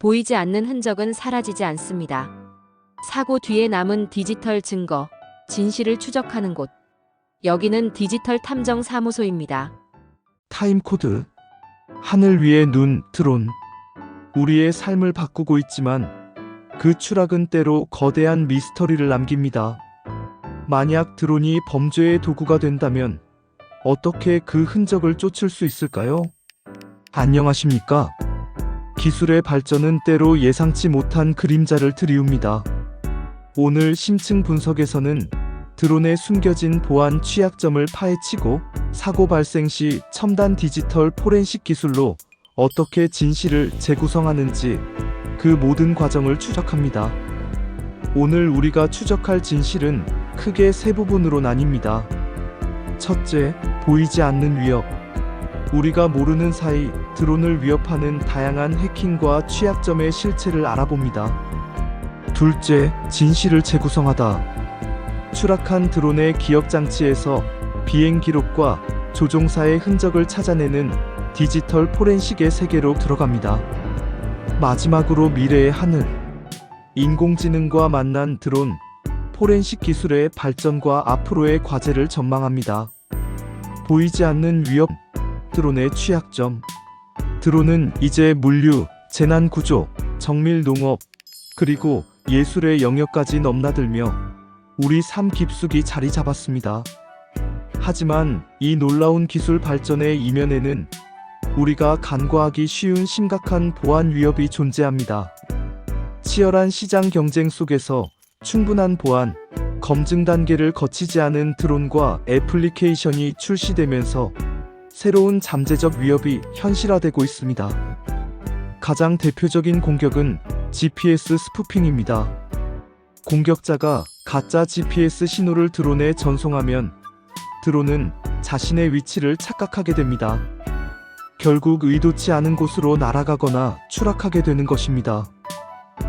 보이지 않는 흔적은 사라지지 않습니다. 사고 뒤에 남은 디지털 증거, 진실을 추적하는 곳. 여기는 디지털 탐정 사무소입니다. 타임코드. 하늘 위의 눈, 드론. 우리의 삶을 바꾸고 있지만 그 추락은 때로 거대한 미스터리를 남깁니다. 만약 드론이 범죄의 도구가 된다면 어떻게 그 흔적을 쫓을 수 있을까요? 안녕하십니까? 기술의 발전은 때로 예상치 못한 그림자를 들이웁니다. 오늘 심층 분석에서는 드론의 숨겨진 보안 취약점을 파헤치고 사고 발생 시 첨단 디지털 포렌식 기술로 어떻게 진실을 재구성하는지 그 모든 과정을 추적합니다. 오늘 우리가 추적할 진실은 크게 세 부분으로 나뉩니다. 첫째, 보이지 않는 위협. 우리가 모르는 사이 드론을 위협하는 다양한 해킹과 취약점의 실체를 알아봅니다. 둘째, 진실을 재구성하다. 추락한 드론의 기억 장치에서 비행 기록과 조종사의 흔적을 찾아내는 디지털 포렌식의 세계로 들어갑니다. 마지막으로 미래의 하늘. 인공지능과 만난 드론, 포렌식 기술의 발전과 앞으로의 과제를 전망합니다. 보이지 않는 위협, 드론의 취약점. 드론은 이제 물류, 재난 구조, 정밀 농업, 그리고 예술의 영역까지 넘나들며 우리 삶 깊숙이 자리 잡았습니다. 하지만 이 놀라운 기술 발전의 이면에는 우리가 간과하기 쉬운 심각한 보안 위협이 존재합니다. 치열한 시장 경쟁 속에서 충분한 보안, 검증 단계를 거치지 않은 드론과 애플리케이션이 출시되면서 새로운 잠재적 위협이 현실화되고 있습니다. 가장 대표적인 공격은 GPS 스푸핑입니다. 공격자가 가짜 GPS 신호를 드론에 전송하면 드론은 자신의 위치를 착각하게 됩니다. 결국 의도치 않은 곳으로 날아가거나 추락하게 되는 것입니다.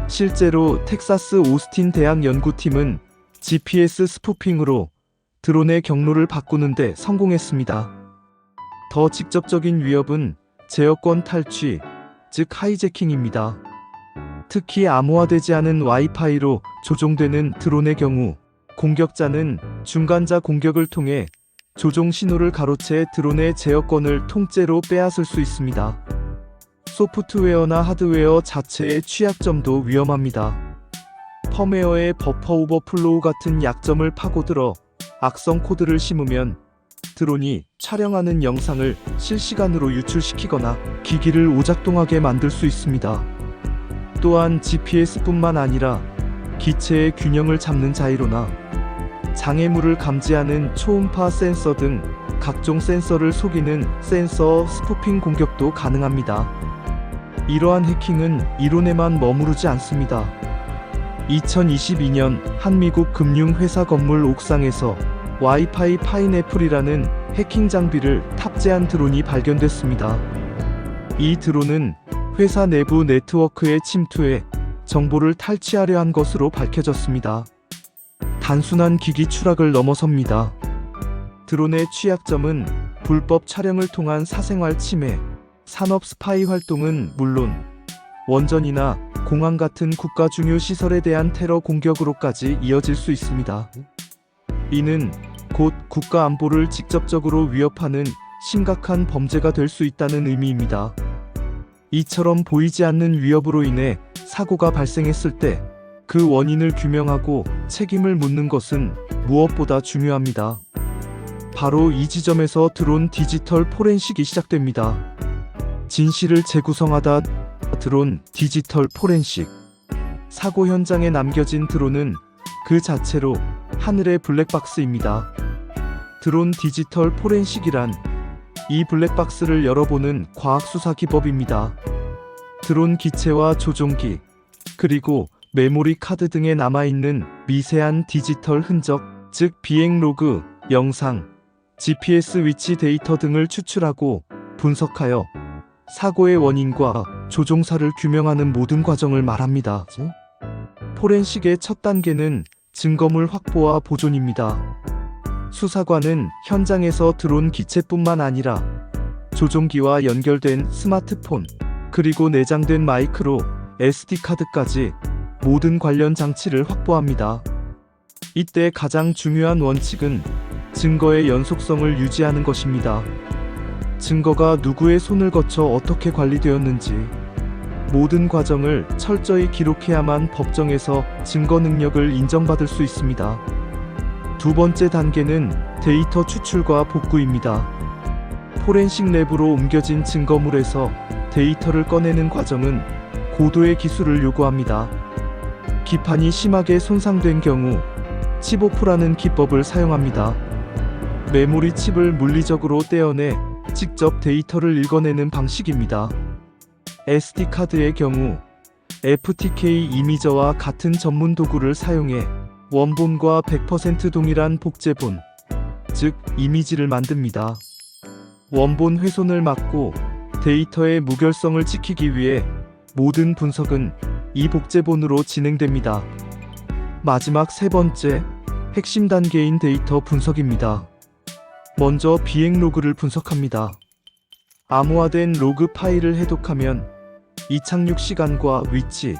실제로 텍사스 오스틴 대학 연구팀은 GPS 스푸핑으로 드론의 경로를 바꾸는데 성공했습니다. 더 직접적인 위협은 제어권 탈취, 즉 하이제킹입니다. 특히 암호화되지 않은 와이파이로 조종되는 드론의 경우 공격자는 중간자 공격을 통해 조종 신호를 가로채 드론의 제어권을 통째로 빼앗을 수 있습니다. 소프트웨어나 하드웨어 자체의 취약점도 위험합니다. 펌웨어의 버퍼 오버플로우 같은 약점을 파고들어 악성 코드를 심으면 드론이 촬영하는 영상을 실시간으로 유출시키거나 기기를 오작동하게 만들 수 있습니다. 또한 GPS뿐만 아니라 기체의 균형을 잡는 자이로나 장애물을 감지하는 초음파 센서 등 각종 센서를 속이는 센서 스푸핑 공격도 가능합니다. 이러한 해킹은 이론에만 머무르지 않습니다. 2022년 한 미국 금융회사 건물 옥상에서 와이파이 파인애플이라는 해킹 장비를 탑재한 드론이 발견됐습니다. 이 드론은 회사 내부 네트워크에 침투해 정보를 탈취하려 한 것으로 밝혀졌습니다. 단순한 기기 추락을 넘어섭니다. 드론의 취약점은 불법 촬영을 통한 사생활 침해, 산업 스파이 활동은 물론 원전이나 공항 같은 국가 중요 시설에 대한 테러 공격으로까지 이어질 수 있습니다. 이는 곧 국가 안보를 직접적으로 위협하는 심각한 범죄가 될 수 있다는 의미입니다. 이처럼 보이지 않는 위협으로 인해 사고가 발생했을 때 그 원인을 규명하고 책임을 묻는 것은 무엇보다 중요합니다. 바로 이 지점에서 드론 디지털 포렌식이 시작됩니다. 진실을 재구성하다 드론 디지털 포렌식 사고 현장에 남겨진 드론은 그 자체로 하늘의 블랙박스입니다. 드론 디지털 포렌식이란 이 블랙박스를 열어보는 과학수사 기법입니다. 드론 기체와 조종기, 그리고 메모리 카드 등에 남아있는 미세한 디지털 흔적, 즉 비행 로그, 영상, GPS 위치 데이터 등을 추출하고 분석하여 사고의 원인과 조종사를 규명하는 모든 과정을 말합니다. 포렌식의 첫 단계는 증거물 확보와 보존입니다. 수사관은 현장에서 드론 기체뿐만 아니라 조종기와 연결된 스마트폰, 그리고 내장된 마이크로 SD카드까지 모든 관련 장치를 확보합니다. 이때 가장 중요한 원칙은 증거의 연속성을 유지하는 것입니다. 증거가 누구의 손을 거쳐 어떻게 관리되었는지 모든 과정을 철저히 기록해야만 법정에서 증거 능력을 인정받을 수 있습니다. 두 번째 단계는 데이터 추출과 복구입니다. 포렌식 랩으로 옮겨진 증거물에서 데이터를 꺼내는 과정은 고도의 기술을 요구합니다. 기판이 심하게 손상된 경우 칩오프라는 기법을 사용합니다. 메모리 칩을 물리적으로 떼어내 직접 데이터를 읽어내는 방식입니다. SD카드의 경우 FTK 이미저와 같은 전문 도구를 사용해 원본과 100% 동일한 복제본, 즉 이미지를 만듭니다. 원본 훼손을 막고 데이터의 무결성을 지키기 위해 모든 분석은 이 복제본으로 진행됩니다. 마지막 세 번째, 핵심 단계인 데이터 분석입니다. 먼저 비행 로그를 분석합니다. 암호화된 로그 파일을 해독하면 이착륙 시간과 위치,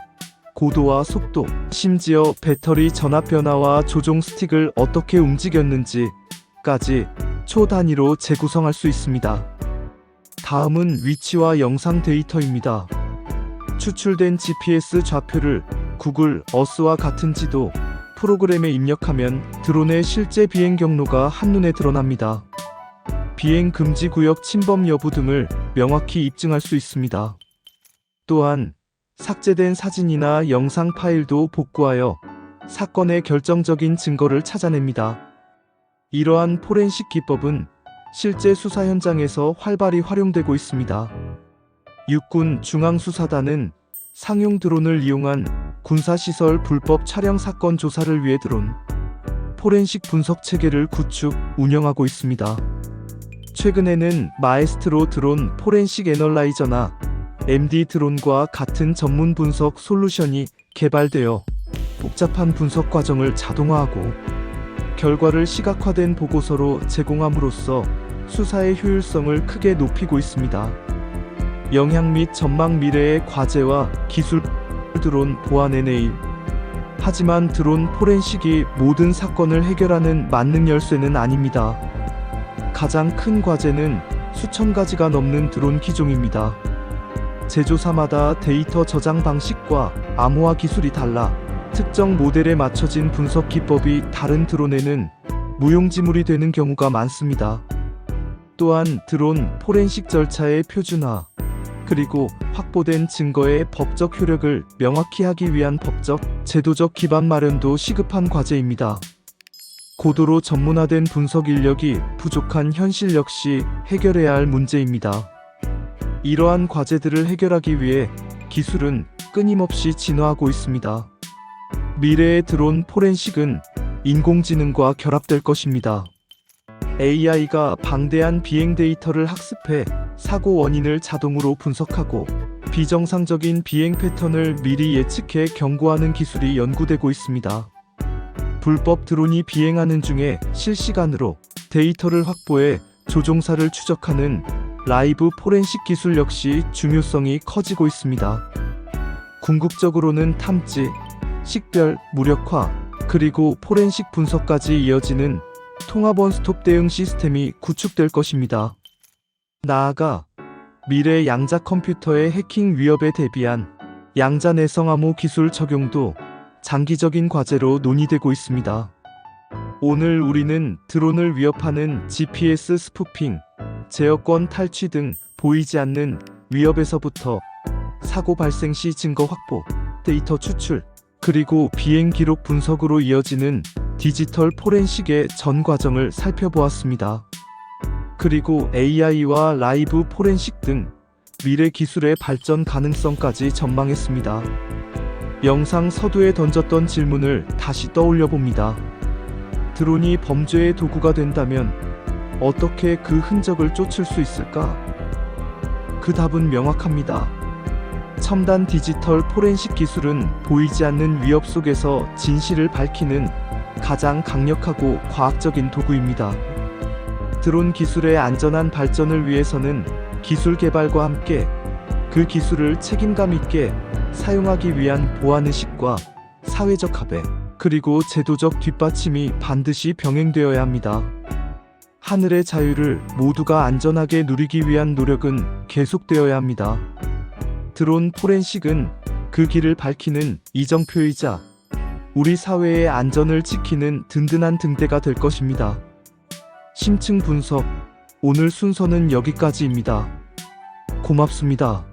고도와 속도, 심지어 배터리 전압 변화와 조종 스틱을 어떻게 움직였는지까지 초 단위로 재구성할 수 있습니다. 다음은 위치와 영상 데이터입니다. 추출된 GPS 좌표를 구글 어스와 같은 지도 프로그램에 입력하면 드론의 실제 비행 경로가 한눈에 드러납니다. 비행 금지 구역 침범 여부 등을 명확히 입증할 수 있습니다. 또한 삭제된 사진이나 영상 파일도 복구하여 사건의 결정적인 증거를 찾아냅니다. 이러한 포렌식 기법은 실제 수사 현장에서 활발히 활용되고 있습니다. 육군 중앙수사단은 상용 드론을 이용한 군사시설 불법 촬영 사건 조사를 위해 드론 포렌식 분석 체계를 구축, 운영하고 있습니다. 최근에는 마에스트로 드론 포렌식 애널라이저나 MD 드론과 같은 전문 분석 솔루션이 개발되어 복잡한 분석 과정을 자동화하고 결과를 시각화된 보고서로 제공함으로써 수사의 효율성을 크게 높이고 있습니다. 영향 및 전망 미래의 과제와 기술 드론 보안 NA 하지만 드론 포렌식이 모든 사건을 해결하는 만능 열쇠는 아닙니다. 가장 큰 과제는 수천 가지가 넘는 드론 기종입니다. 제조사마다 데이터 저장 방식과 암호화 기술이 달라 특정 모델에 맞춰진 분석 기법이 다른 드론에는 무용지물이 되는 경우가 많습니다. 또한 드론 포렌식 절차의 표준화, 그리고 확보된 증거의 법적 효력을 명확히 하기 위한 법적, 제도적 기반 마련도 시급한 과제입니다. 고도로 전문화된 분석 인력이 부족한 현실 역시 해결해야 할 문제입니다. 이러한 과제들을 해결하기 위해 기술은 끊임없이 진화하고 있습니다. 미래의 드론 포렌식은 인공지능과 결합될 것입니다. AI가 방대한 비행 데이터를 학습해 사고 원인을 자동으로 분석하고 비정상적인 비행 패턴을 미리 예측해 경고하는 기술이 연구되고 있습니다. 불법 드론이 비행하는 중에 실시간으로 데이터를 확보해 조종사를 추적하는 라이브 포렌식 기술 역시 중요성이 커지고 있습니다. 궁극적으로는 탐지, 식별, 무력화, 그리고 포렌식 분석까지 이어지는 통합 원스톱 대응 시스템이 구축될 것입니다. 나아가 미래 양자 컴퓨터의 해킹 위협에 대비한 양자 내성 암호 기술 적용도 장기적인 과제로 논의되고 있습니다. 오늘 우리는 드론을 위협하는 GPS 스푸핑, 제어권 탈취 등 보이지 않는 위협에서부터 사고 발생 시 증거 확보, 데이터 추출, 그리고 비행 기록 분석으로 이어지는 디지털 포렌식의 전 과정을 살펴보았습니다. 그리고 AI와 라이브 포렌식 등 미래 기술의 발전 가능성까지 전망했습니다. 영상 서두에 던졌던 질문을 다시 떠올려 봅니다. 드론이 범죄의 도구가 된다면 어떻게 그 흔적을 쫓을 수 있을까? 그 답은 명확합니다. 첨단 디지털 포렌식 기술은 보이지 않는 위협 속에서 진실을 밝히는 가장 강력하고 과학적인 도구입니다. 드론 기술의 안전한 발전을 위해서는 기술 개발과 함께 그 기술을 책임감 있게 사용하기 위한 보안 의식과 사회적 합의, 그리고 제도적 뒷받침이 반드시 병행되어야 합니다. 하늘의 자유를 모두가 안전하게 누리기 위한 노력은 계속되어야 합니다. 드론 포렌식은 그 길을 밝히는 이정표이자 우리 사회의 안전을 지키는 든든한 등대가 될 것입니다. 심층 분석. 오늘 순서는 여기까지입니다. 고맙습니다.